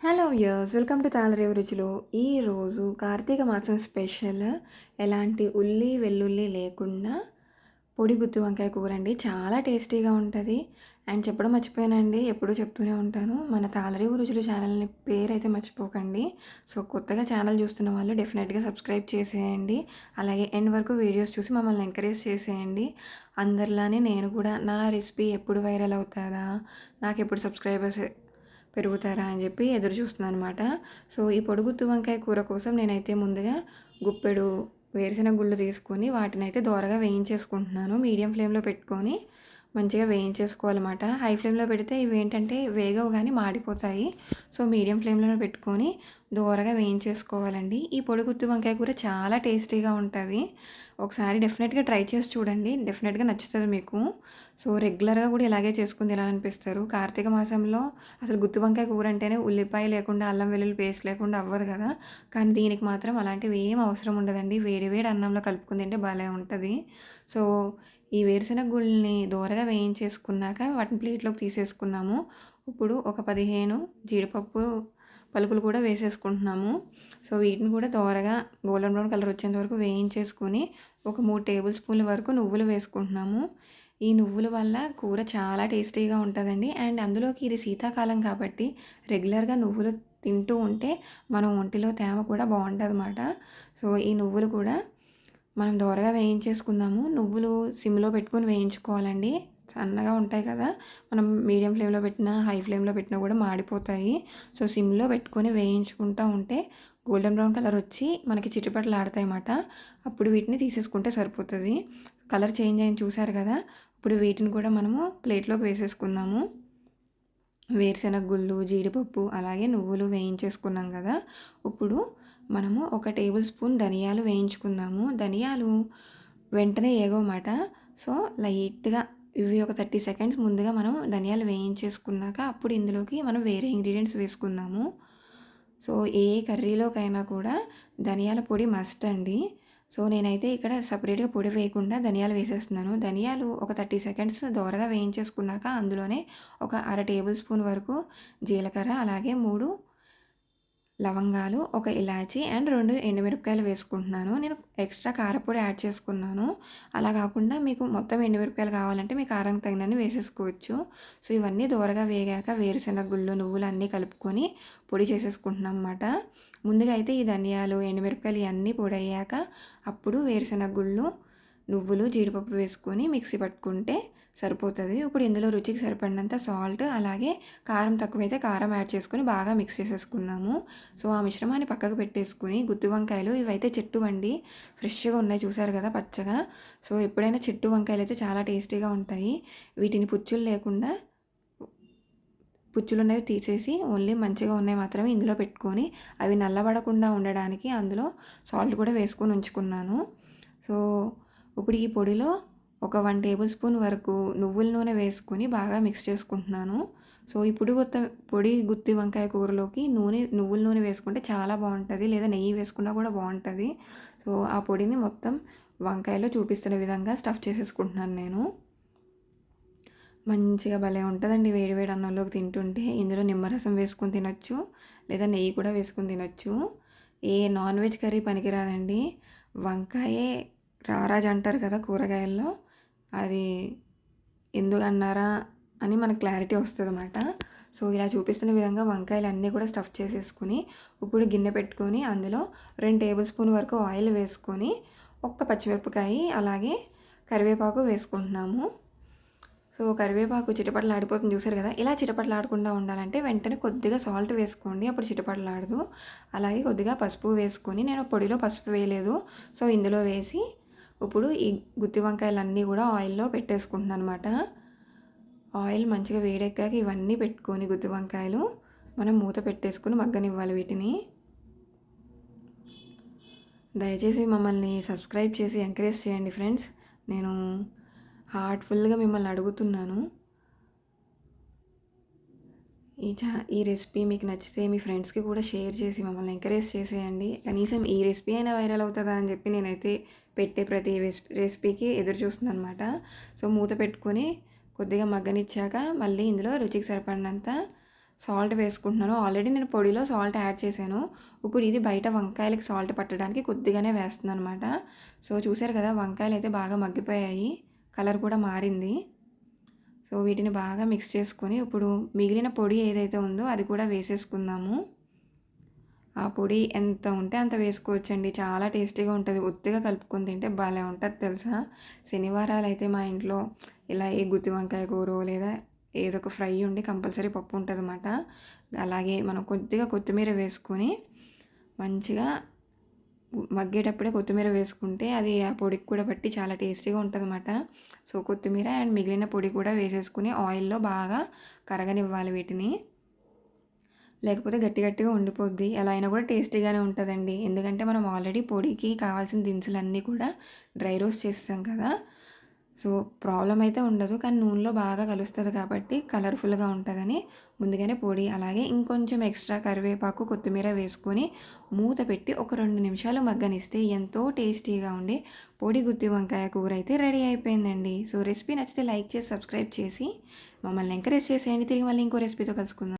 Hello యర్స్ welcome to Thallarevu రుచులు ఈరోజు కార్తీక మాసం స్పెషల్ ఎలాంటి ఉల్లి వెల్లుల్లి లేకుండా పొడి గుత్తి వంకాయ కూర అండి. చాలా టేస్టీగా ఉంటుంది. అండ్ చెప్పడం మర్చిపోయానండి. ఎప్పుడూ చెప్తూనే ఉంటాను. మన తాళరేవు రుచులు ఛానల్ని పేరు అయితే మర్చిపోకండి. సో కొత్తగా ఛానల్ చూస్తున్న వాళ్ళు డెఫినెట్గా సబ్స్క్రైబ్ చేసేయండి. అలాగే ఎండ్ వరకు వీడియోస్ చూసి మమ్మల్ని ఎంకరేజ్ చేసేయండి. అందరిలానే నేను కూడా నా రెసిపీ ఎప్పుడు వైరల్ అవుతుందా? నాకు ఎప్పుడు సబ్స్క్రైబర్స్ పెరుగుతారా అని చెప్పి ఎదురు చూస్తున్నాను అనమాట సో ఈ పొడుగుత్తు వంకాయ కూర కోసం నేనైతే ముందుగా గుప్పెడు వేరుశెనగ గుళ్ళు తీసుకొని వాటిని అయితే దోరగా వేయించేసుకుంటున్నాను. మీడియం ఫ్లేమ్లో పెట్టుకొని మంచిగా వేయించేసుకోవాలన్నమాట. హై ఫ్లేమ్లో పెడితే ఇవి ఏంటంటే వేగవు కానీ మాడిపోతాయి. సో మీడియం ఫ్లేమ్లో పెట్టుకొని దోరగా వేయించేసుకోవాలండి. ఈ పొడి గుత్తి వంకాయ కూర చాలా టేస్టీగా ఉంటుంది. ఒకసారి డెఫినెట్గా ట్రై చేసి చూడండి. డెఫినెట్గా నచ్చుతుంది మీకు. సో రెగ్యులర్గా కూడా ఇలాగే చేసుకుని తినాలనిపిస్తారు. కార్తీక మాసంలో అసలు గుత్తి వంకాయ కూర అంటేనే ఉల్లిపాయ లేకుండా అల్లం వెల్లుల్లి పేస్ట్ లేకుండా అవ్వదు కదా. కానీ దీనికి మాత్రం అలాంటివి ఏం అవసరం ఉండదండి. వేడి వేడి అన్నంలో కలుపుకుంది అంటే భలే ఉంటుంది. సో ఈ వేరుశెనగ గుళ్ళని దూరగా వేయించేసుకున్నాక వాటిని ప్లేట్లోకి తీసేసుకున్నాము. ఇప్పుడు ఒక పదిహేను జీడిపప్పు పలుకులు కూడా వేసేసుకుంటున్నాము. సో వీటిని కూడా దోరగా గోల్డెన్ బ్రౌన్ కలర్ వచ్చేంత వరకు వేయించేసుకొని ఒక మూడు టేబుల్ స్పూన్ల వరకు నువ్వులు వేసుకుంటున్నాము. ఈ నువ్వుల వల్ల కూర చాలా టేస్టీగా ఉంటుందండి. అండ్ అందులోకి ఇది శీతాకాలం కాబట్టి రెగ్యులర్గా నువ్వులు తింటూ ఉంటే మన ఒంటిలో తేమ కూడా బాగుంటుంది అన్నమాట సో ఈ నువ్వులు కూడా మనం దోరగా వేయించేసుకుందాము. నువ్వులు సిమ్లో పెట్టుకొని వేయించుకోవాలండి. సన్నగా ఉంటాయి కదా. మనం మీడియం ఫ్లేమ్లో పెట్టినా హై ఫ్లేమ్లో పెట్టినా కూడా మాడిపోతాయి. సో సిమ్లో పెట్టుకొని వేయించుకుంటూ ఉంటే గోల్డెన్ బ్రౌన్ కలర్ వచ్చి మనకి చిట్టుపట్లు ఆడతాయి అన్నమాట అప్పుడు వీటిని తీసేసుకుంటే సరిపోతుంది. కలర్ చేంజ్ అయింది చూసారు కదా. ఇప్పుడు వీటిని కూడా మనము ప్లేట్లోకి వేసేసుకుందాము. వేరుశెనగ గుళ్ళు జీడిపప్పు అలాగే నువ్వులు వేయించేసుకున్నాం కదా. ఇప్పుడు మనము ఒక టేబుల్ స్పూన్ ధనియాలు వేయించుకుందాము. ధనియాలు వెంటనే ఏగోమాట సో లైట్గా ఇవి ఒక థర్టీ సెకండ్స్ ముందుగా మనం ధనియాలు వేయించేసుకున్నాక అప్పుడు ఇందులోకి మనం వేరే ఇంగ్రీడియంట్స్ వేసుకుందాము. సో ఏ కర్రీలోకైనా కూడా ధనియాల పొడి మస్ట్ అండి. సో నేనైతే ఇక్కడ సపరేట్గా పొడి వేయకుండా ధనియాలు వేసేస్తున్నాను. ధనియాలు ఒక థర్టీ సెకండ్స్ దోరగా వేయించేసుకున్నాక అందులోనే ఒక అర టేబుల్ స్పూన్ వరకు జీలకర్ర అలాగే మూడు లవంగాలు ఒక ఇలాచీ అండ్ రెండు ఎండుమిరపకాయలు వేసుకుంటున్నాను. నేను ఎక్స్ట్రా కారపొడి యాడ్ చేసుకున్నాను. అలా కాకుండా మీకు మొత్తం ఎండుమిరపకాయలు కావాలంటే మీ కారానికి తగినన్ని వేసేసుకోవచ్చు. సో ఇవన్నీ దూరగా వేగాక వేరుశెనగ గుళ్ళు నువ్వులు అన్నీ కలుపుకొని పొడి చేసేసుకుంటున్నాం అన్నమాట. ముందుగా అయితే ఈ ధనియాలు ఎండుమిరపకాయలు ఇవన్నీ పొడి అయ్యాక అప్పుడు వేరుశెనగ గుళ్ళు నువ్వులు జీడిపప్పు వేసుకొని మిక్సీ పట్టుకుంటే సరిపోతుంది. ఇప్పుడు ఇందులో రుచికి సరిపడినంత సాల్ట్ అలాగే కారం తక్కువైతే కారం యాడ్ చేసుకొని బాగా మిక్స్ చేసేసుకున్నాము. సో ఆ మిశ్రమాన్ని పక్కకు పెట్టేసుకుని గుత్తి వంకాయలు ఇవైతే చెట్టు వండి ఫ్రెష్గా ఉన్నాయి చూసారు కదా పచ్చగా. సో ఎప్పుడైనా చెట్టు వంకాయలు అయితే చాలా టేస్టీగా ఉంటాయి. వీటిని పుచ్చులు లేకుండా పుచ్చులు ఉన్నవి తీసేసి ఓన్లీ మంచిగా ఉన్నాయి మాత్రమే ఇందులో పెట్టుకొని అవి నల్లబడకుండా ఉండడానికి అందులో సాల్ట్ కూడా వేసుకొని ఉంచుకున్నాను. సో ఇప్పుడు ఈ పొడిలో ఒక వన్ టేబుల్ స్పూన్ వరకు నువ్వుల నూనె వేసుకొని బాగా మిక్స్ చేసుకుంటున్నాను. సో ఈ పొడి గుత్త పొడి గుత్తి వంకాయ కూరలోకి నూనె నువ్వుల నూనె వేసుకుంటే చాలా బాగుంటుంది లేదా నెయ్యి వేసుకున్నా కూడా బాగుంటుంది. సో ఆ పొడిని మొత్తం వంకాయలో చూపిస్తున్న విధంగా స్టఫ్ చేసేసుకుంటున్నాను నేను. మంచిగా భలే ఉంటుందండి వేడి వేడి అన్నంలోకి తింటుంటే. ఇందులో నిమ్మరసం వేసుకొని తినొచ్చు లేదా నెయ్యి కూడా వేసుకొని తినొచ్చు. ఏ నాన్ వెజ్ కర్రీ పనికిరాదండి. వంకాయే రారాజ్ అంటారు కదా కూరగాయల్లో. అది ఎందుకన్నారా అని మనకు క్లారిటీ వస్తుంది అనమాట సో ఇలా చూపిస్తున్న విధంగా వంకాయలు అన్నీ కూడా స్టఫ్ చేసేసుకుని ఇప్పుడు గిన్నె పెట్టుకొని అందులో రెండు టేబుల్ స్పూన్ వరకు ఆయిల్ వేసుకొని ఒక్క పచ్చిమిరపకాయ అలాగే కరివేపాకు వేసుకుంటున్నాము. సో కరివేపాకు చిటపట్లు ఆడిపోతుంది చూసారు కదా? ఇలా చిటపట్లు ఆడకుండా ఉండాలంటే వెంటనే కొద్దిగా సాల్ట్ వేసుకోండి అప్పుడు చిటపట్లు ఆడదు అలాగే కొద్దిగా పసుపు వేసుకొని నేను పొడిలో పసుపు వేయలేదు. సో ఇందులో వేసి ఇప్పుడు ఈ గుత్తి వంకాయలన్నీ కూడా ఆయిల్లో పెట్టేసుకుంటున్నాను అనమాట ఆయిల్ మంచిగా వేడెక్కాక ఇవన్నీ పెట్టుకొని గుత్తి వంకాయలు మనం మూత పెట్టేసుకుని మగ్గనివ్వాలి వీటిని. దయచేసి మమ్మల్ని సబ్స్క్రైబ్ చేసి ఎంకరేజ్ చేయండి ఫ్రెండ్స్. నేను హార్ట్ఫుల్గా మిమ్మల్ని అడుగుతున్నాను. ఈ చా ఈ రెసిపీ మీకు నచ్చితే మీ ఫ్రెండ్స్కి కూడా షేర్ చేసి మమ్మల్ని ఎంకరేజ్ చేసేయండి. కనీసం ఈ రెసిపీ అయినా వైరల్ అవుతుందా అని చెప్పి నేనైతే పెట్టే ప్రతి రెసిపీకి ఎదురు చూస్తుంది అనమాట సో మూత పెట్టుకొని కొద్దిగా మగ్గనిచ్చాక మళ్ళీ ఇందులో రుచికి సరిపడినంత సాల్ట్ వేసుకుంటున్నాను. ఆల్రెడీ నేను పొడిలో సాల్ట్ యాడ్ చేశాను. ఇప్పుడు ఇది బయట వంకాయలకి సాల్ట్ పట్టడానికి కొద్దిగానే వేస్తుంది అనమాట సో చూసారు కదా వంకాయలు అయితే బాగా మగ్గిపోయాయి. కలర్ కూడా మారింది. సో వీటిని బాగా మిక్స్ చేసుకొని ఇప్పుడు మిగిలిన పొడి ఏదైతే ఉందో అది కూడా వేసేసుకుందాము. ఆ పొడి ఎంత ఉంటే అంత వేసుకోవచ్చండి. చాలా టేస్టీగా ఉంటుంది. ఒత్తిగా కలుపుకొని తింటే భలే ఉంటుంది తెలుసా? శనివారాలు అయితే మా ఇంట్లో ఇలా ఏ గుత్తి వంకాయ కూర లేదా ఏదో ఒక ఫ్రై ఉండి కంపల్సరీ పప్పు ఉంటుంది అన్నమాట అలాగే మనం కొద్దిగా కొత్తిమీర వేసుకొని మంచిగా మగ్గేటప్పుడే కొత్తిమీర వేసుకుంటే అది ఆ పొడికి కూడా బట్టి చాలా టేస్టీగా ఉంటుందన్నమాట. సో కొత్తిమీర అండ్ మిగిలిన పొడి కూడా వేసేసుకుని ఆయిల్లో బాగా కరగనివ్వాలి వీటిని. లేకపోతే గట్టి గట్టిగా ఉండిపోద్ది. ఎలా అయినా కూడా టేస్టీగానే ఉంటుందండి. ఎందుకంటే మనం ఆల్రెడీ పొడికి కావాల్సిన దినుసులన్నీ కూడా డ్రై రోస్ట్ చేస్తాం కదా. సో ప్రాబ్లం అయితే ఉండదు. కానీ నూనెలో బాగా కలుస్తుంది కాబట్టి కలర్ఫుల్గా ఉంటుందని ముందుగానే పొడి అలాగే ఇంకొంచెం ఎక్స్ట్రా కరివేపాకు కొత్తిమీర వేసుకొని మూత పెట్టి ఒక రెండు నిమిషాలు మగ్గనిస్తే ఎంతో టేస్టీగా ఉండి పొడి గుత్తి వంకాయ కూర అయితే రెడీ అయిపోయిందండి. సో రెసిపీ నచ్చితే లైక్ చేసి సబ్స్క్రైబ్ చేసి మమ్మల్ని ఎంకరేజ్ చేసేయండి. తిరిగి మళ్ళీ ఇంకో రెసిపీతో కలుసుకుందాం.